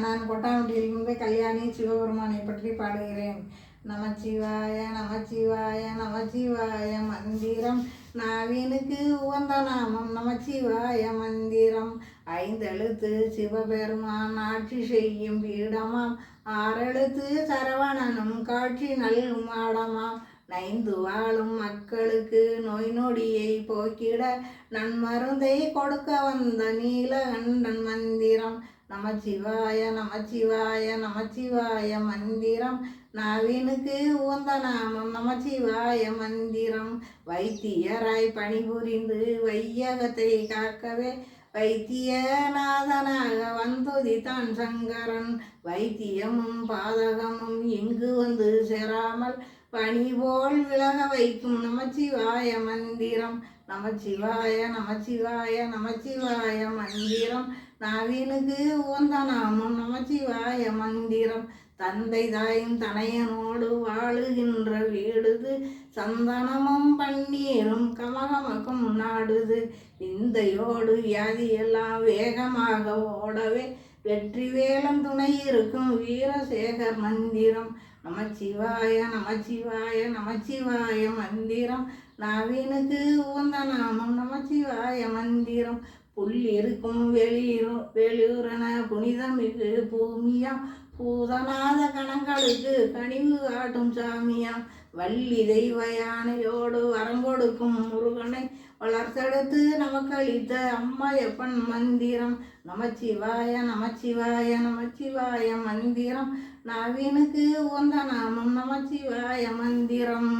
நான் கொட்டாம்பட்டியிலிருந்து கல்யாணி சிவபெருமானை பற்றி பாடுகிறேன். நமச்சிவாய நமச்சிவாய நமச்சிவாய மந்திரம். நாவினுக்கு உகந்த நாமம் நமச்சிவாய மந்திரம். ஐந்தெழுத்து சிவபெருமான் ஆட்சி செய்யும் பீடமாம். ஆறெழுத்து சரவணனும் காட்சி நல்கும் ஆடமாம். நைந்து வாழும் மக்களுக்கு நோய் நொடியை போக்கிட நன்மருந்தை கொடுக்க வந்த நீலகண்டன் மந்திரம். நமச்சிவாய நமச்சிவாய நமச்சிவாய மந்திரம். நவீனுக்கு உந்த நாமம் நமச்சிவாய மந்திரம். வைத்தியராய் பணிபுரிந்து வையகத்தை காக்கவே வைத்தியநாதனாக வந்துதித்தான் சங்கரன். வைத்தியமும் பாதகமும் இங்கு வந்து சேராமல் பனி போல் விலக வைக்கும் நமச்சிவாய மந்திரம். நமச்சிவாய நமச்சிவாய நமச்சிவாய மந்திரம். நவீனுக்கு உகந்த நாமம் நமச்சிவாய மந்திரம். தந்தை தாயும் தனையனோடு வாழுகின்ற வீடுது. சந்தனமும் பன்னீரும் கமகமக்கும் நாடுது. விந்தையோடு வியாதியெல்லாம் வேகமாக ஓடவே வெற்றி வேலம் துணை இருக்கும் வீரசேகர் மந்திரம். நமச்சிவாய நமச்சிவாய நமச்சிவாய மந்திரம். நாவினுக்கு உந்த நாமம் நமச்சிவாய மந்திரம். புல் இருக்கும் வெளியிரும் வெளியூரென புனிதமிகு பூமியாம். பூதநாத கணங்களுக்கு கனிவு காட்டும் சாமியாம் வள்ளி தெய்வ யானையோடு வரங்கொடுக்கும் முருகனை வளர்த்தெடுத்து அம்மா யப்பன் மந்திரம். நமச்சிவாய நமச்சிவாய நமச்சிவாய மந்திரம். நவீனுக்கு உந்த நாமம் நமச்சிவாய மந்திரம்.